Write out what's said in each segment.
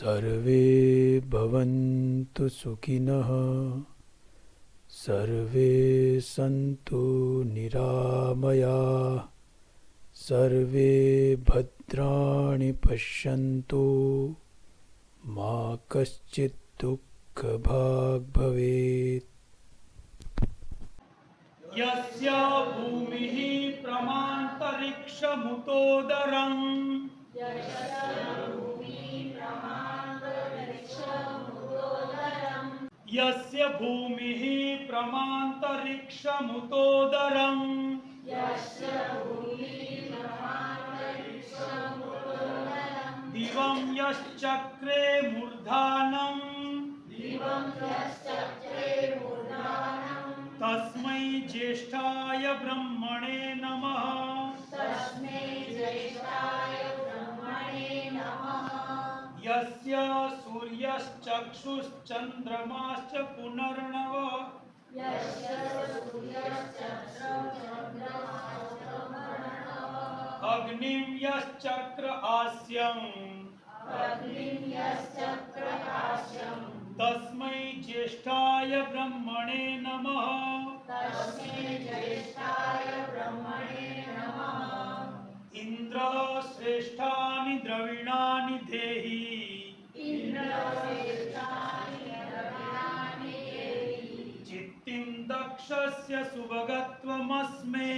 सर्वे भवन्तु सुखिनः सर्वे सन्तु निरामयाः सर्वे भद्राणि पश्यन्तु। मा कश्चित् दुःखभाग् भवेत्। यस्य भूमिः प्रमान्तरिक्षमुतोदरम्। यस्य भूमिः प्रमान्तरिक्षमुतोदरम्। दिवं यश्चक्रे मूर्धानम्। तस्मै ज्येष्ठाय ब्रह्मणे नमः। यस्य सूर्यश्चक्षुश्चन्द्रमाश्च पुनर्नव अग्निं यश्चक्र आस्यम् तस्मै ज्येष्ठाय ब्रह्मणे सुभगत्वमस्मे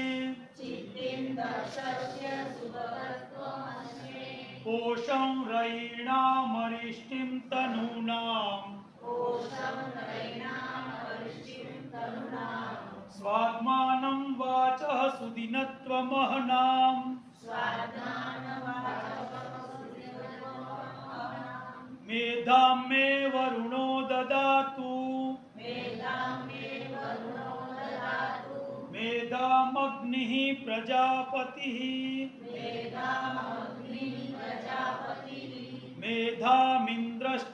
पोषं रयीणामरिष्टिं तनूनाम् स्वात्मानं वाचः सुदिनत्वमहनाम् मेधां मे वरुणो मेधामग्निः प्रजापति। मेधामिन्द्रश्च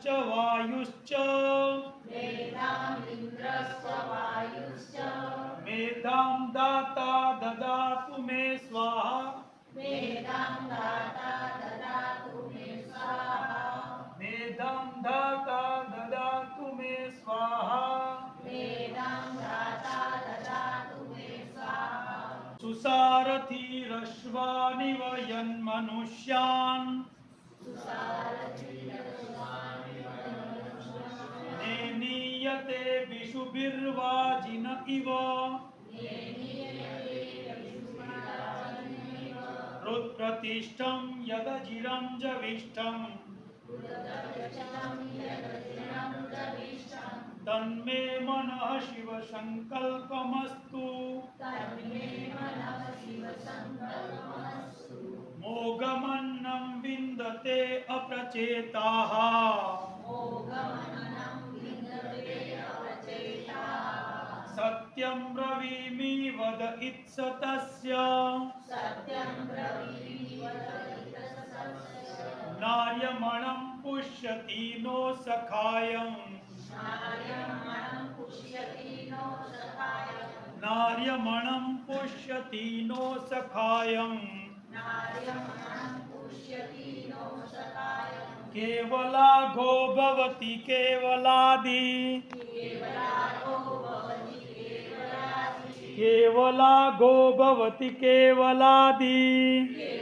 सुसारथिरश्वानिव यन्मनुष्यान् नेनीयते विषुभिर्वाजिन इव। रुत्प्रतिष्ठं यदजिरं जविष्ठम् तन्मे मनः शिवसङ्कल्पमस्तु। मोघमन्नं विन्दते अप्रचेताः। सत्यं ब्रवीमि वद इत्सतस्य। नार्यमणं पुष्यति नो सखायम् नार्यमणं पुष्यति नो केवला केवलाघो भवती केवलादि। केवलाघो भवती केवलादि।